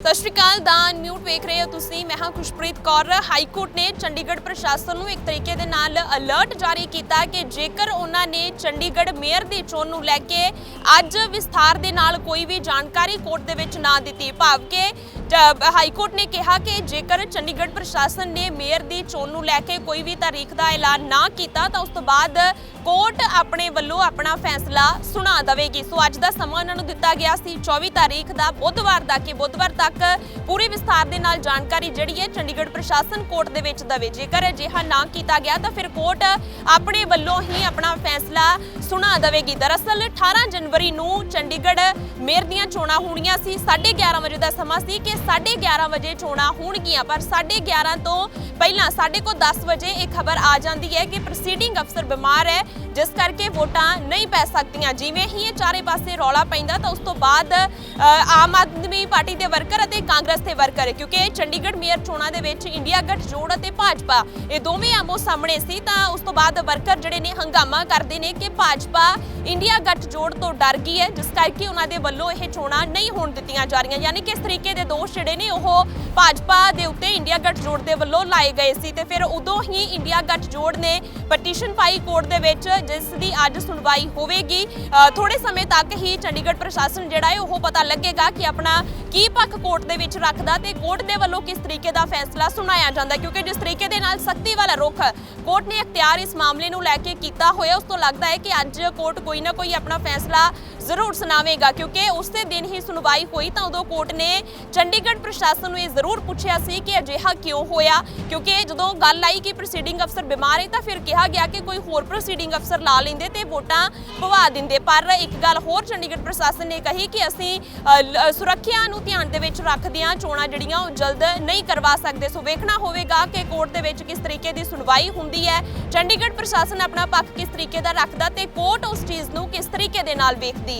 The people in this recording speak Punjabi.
ਸਤਿ ਸ਼੍ਰੀ ਅਕਾਲ, ਦਾ ਨਿਊਟ ਵੇਖ ਰਹੇ ਹੋ ਤੁਸੀਂ। ਮੈਂ ਹਾਂ ਖੁਸ਼ਪ੍ਰੀਤ ਕੌਰ। ਹਾਈ ਕੋਰਟ ਨੇ ਚੰਡੀਗੜ੍ਹ ਪ੍ਰਸ਼ਾਸਨ ਨੂੰ ਇੱਕ ਤਰੀਕੇ ਦੇ ਨਾਲ ਅਲਰਟ ਜਾਰੀ ਕੀਤਾ ਕਿ ਜੇਕਰ ਉਹਨਾਂ ਨੇ ਚੰਡੀਗੜ੍ਹ ਮੇਅਰ ਦੀ ਚੋਣ ਨੂੰ ਲੈ ਕੇ ਅੱਜ ਵਿਸਥਾਰ ਦੇ ਨਾਲ ਕੋਈ ਵੀ ਜਾਣਕਾਰੀ ਕੋਰਟ ਦੇ ਵਿੱਚ ਨਾ ਦਿੱਤੀ। ਭਾਵ ਕਿ ਹਾਈ ਕੋਰਟ ਨੇ ਕਿਹਾ ਕਿ ਜੇਕਰ ਚੰਡੀਗੜ੍ਹ ਪ੍ਰਸ਼ਾਸਨ ਨੇ ਮੇਅਰ ਦੀ ਚੋਣ ਨੂੰ ਲੈ ਕੇ ਕੋਈ ਵੀ ਤਾਰੀਖ ਦਾ ਐਲਾਨ ਨਾ ਕੀਤਾ, ਤਾਂ ਉਸ ਤੋਂ ਬਾਅਦ ਕੋਰਟ ਆਪਣੇ ਵੱਲੋਂ ਆਪਣਾ ਫੈਸਲਾ ਸੁਣਾ ਦੇਵੇਗੀ। ਸੋ ਅੱਜ ਦਾ ਸਮਾਂ ਉਹਨਾਂ ਨੂੰ ਦਿੱਤਾ ਗਿਆ ਸੀ। 24 ਤਾਰੀਖ ਦਾ ਬੁੱਧਵਾਰ ਦਾ ਕਿ ਬੁੱਧਵਾਰ ਤੱਕ ਪੂਰੀ ਵਿਸਥਾਰ ਦੇ ਨਾਲ ਜਾਣਕਾਰੀ ਜਿਹੜੀ ਹੈ ਚੰਡੀਗੜ੍ਹ ਪ੍ਰਸ਼ਾਸਨ ਕੋਰਟ ਦੇ ਵਿੱਚ ਦੇਵੇ। ਜੇਕਰ ਅਜਿਹਾ ਨਾ ਕੀਤਾ ਗਿਆ, ਤਾਂ ਫਿਰ ਕੋਰਟ ਆਪਣੇ ਵੱਲੋਂ ਹੀ ਆਪਣਾ ਫੈਸਲਾ ਸੁਣਾ ਦੇਵੇਗੀ। ਦਰਅਸਲ 18 ਜਨਵਰੀ ਨੂੰ ਚੰਡੀਗੜ੍ਹ ਮੇਅਰ ਦੀਆਂ ਚੋਣਾਂ ਹੋਣੀਆਂ ਸੀ। 11:30 ਵਜੇ ਦਾ ਸਮਾਂ ਸੀ ਕਿ 11:30 ਵਜੇ ਚੋਣਾਂ ਹੋਣਗੀਆਂ। ਪਰ 11:30 ਤੋਂ ਪਹਿਲਾਂ ਸਾਡੇ ਕੋਲ 10 ਵਜੇ ਇਹ ਖਬਰ ਆ ਜਾਂਦੀ ਹੈ ਕਿ ਪ੍ਰੋਸੀਡਿੰਗ ਅਫਸਰ ਬਿਮਾਰ ਹੈ ਜਿਸ ਕਰਕੇ ਵੋਟਾਂ ਨਹੀਂ ਪੈ ਸਕਦੀਆਂ। ਜਿਵੇਂ ਹੀ ਇਹ ਚਾਰੇ ਪਾਸੇ ਰੌਲਾ ਪੈਂਦਾ ਤਾਂ ਉਸ ਤੋਂ ਬਾਅਦ ਅ, ਆਮ ਆਦਮੀ ਪਾਰਟੀ ਦੇ ਵਰਕਰ ਅਤੇ ਕਾਂਗਰਸ ਦੇ ਵਰਕਰ ਕਿਉਂਕਿ ਚੰਡੀਗੜ੍ਹ ਮੇਅਰ ਚੋਣਾਂ ਦੇ ਵਿੱਚ ਇੰਡੀਆ ਗੱਠਜੋੜ ਅਤੇ ਭਾਜਪਾ ਇਹ ਦੋਵੇਂ ਆਮੋ ਸਾਹਮਣੇ ਸੀ ਤਾਂ ਉਸ ਤੋਂ ਬਾਅਦ ਵਰਕਰ ਜਿਹੜੇ ਨੇ ਹੰਗਾਮਾ ਕਰਦੇ ਨੇ ਕਿ ਭਾਜਪਾ ਇੰਡੀਆ ਗੱਠਜੋੜ ਤੋਂ ਡਰ ਗਈ ਹੈ ਜਿਸ ਕਰਕੇ ਉਹਨਾਂ ਦੇ ਵੱਲੋਂ ਇਹ ਚੋਣਾਂ ਨਹੀਂ ਹੋਣ ਦਿੱਤੀਆਂ ਜਾ ਰਹੀਆਂ। ਯਾਨੀ ਕਿ ਇਸ ਤਰੀਕੇ ਦੇ ਦੋਸ਼ ਜਿਹੜੇ ਨੇ ਉਹ ਭਾਜਪਾ ਦੇ ਉੱਤੇ ਇੰਡੀਆ ਗੱਠਜੋੜ ਦੇ ਵੱਲੋਂ ਲਾਏ ਗਏ ਸੀ ਤੇ ਫਿਰ ਉਦੋਂ ਹੀ ਇੰਡੀਆ ਗੱਠਜੋੜ ਨੇ ਪਟੀਸ਼ਨ ਪਾਈ ਕੋਰਟ ਦੇ ਵਿੱਚ ਜਿਸ ਦੀ ਅੱਜ ਸੁਣਵਾਈ ਹੋਵੇਗੀ। ਅ, ਥੋੜੇ ਸਮੇਂ ਤੱਕ ਹੀ ਚੰਡੀਗੜ੍ਹ ਪ੍ਰਸ਼ਾਸਨ ਜਿਹੜਾ ਹੈ ਉਹ ਪਤਾ ਲੱਗੇਗਾ ਕਿ ਆਪਣਾ ਕੀ ਪੱਖ ਕੋਰਟ ਦੇ ਵਿੱਚ ਰੱਖਦਾ ਤੇ ਕੋਰਟ ਦੇ ਵੱਲੋਂ ਕਿਸ ਤਰੀਕੇ ਦਾ ਫੈਸਲਾ ਸੁਣਾਇਆ ਜਾਂਦਾ ਕਿਉਂਕਿ ਜਿਸ ਤਰੀਕੇ ਦੇ ਨਾਲ ਰੁਖ। ਕੋਰਟ ਨੇ ਅਖਤਿਆਰ ਇਸ ਮਾਮਲੇ ਨੂੰ ਲੈ ਕੇ ਕੀਤਾ ਹੋਇਆ। ਉਸ ਤੋਂ ਲੱਗਦਾ ਹੈ ਕਿ ਅੱਜ ਕੋਰਟ ਕੋਈ ਨਾ ਕੋਈ ਆਪਣਾ ਫੈਸਲਾ ਜ਼ਰੂਰ ਸੁਣਾਵੇਗਾ, ਕਿਉਂਕਿ ਉਸੇ ਦਿਨ ਹੀ ਸੁਣਵਾਈ ਹੋਈ ਤਾਂ ਉਦੋਂ ਕੋਰਟ ਨੇ ਚੰਡੀਗੜ੍ਹ ਪ੍ਰਸ਼ਾਸਨ ਨੂੰ ਇਹ ਜ਼ਰੂਰ ਪੁੱਛਿਆ ਸੀ ਕਿ ਅਜਿਹਾ ਕਿਉਂ ਹੋਇਆ, ਕਿਉਂਕਿ ਜਦੋਂ ਗੱਲ ਆਈ ਕਿ ਪ੍ਰੋਸੀਡਿੰਗ ਅਫਸਰ ਬਿਮਾਰ ਹੈ ਤਾਂ ਫਿਰ ਕਿਹਾ ਗਿਆ ਕਿ ਕੋਈ ਹੋਰ ਪ੍ਰੋਸੀਡਿੰਗ ਅਫਸਰ ਲਾ ਲੈਂਦੇ ਤੇ ਵੋਟਾਂ ਪਵਾ ਦਿੰਦੇ। ਪਰ ਇੱਕ ਗੱਲ ਹੋਰ ਚੰਡੀਗੜ੍ਹ ਪ੍ਰਸ਼ਾਸਨ ਨੇ ਕਹੀ ਕਿ ਅਸੀਂ ਸੁਰੱਖਿਆ ਨੂੰ ਧਿਆਨ ਦੇ ਵਿੱਚ ਰੱਖਦੇ ਹਾਂ, ਚੋਣਾਂ ਜਿਹੜੀਆਂ ਉਹ ਜਲਦ ਨਹੀਂ ਕਰਵਾ ਸਕਦੇ। ਸੋ ਵੇਖਣਾ ਹੋਵੇਗਾ ਕਿ ਕੋਰਟ ਦੇ ਵਿੱਚ ਕਿਸ ਤਰੀਕੇ ਦੀ ਸੁਣਵਾਈ ਹੁੰਦੀ ਹੈ, ਚੰਡੀਗੜ੍ਹ ਪ੍ਰਸ਼ਾਸਨ ਆਪਣਾ ਪੱਖ ਕਿਸ ਤਰੀਕੇ ਦਾ ਰੱਖਦਾ ਤੇ ਕੋਰਟ ਉਸ ਚੀਜ਼ ਨੂੰ ਕਿਸ ਤਰੀਕੇ ਦੇ ਨਾਲ ਵੇਖਦੀ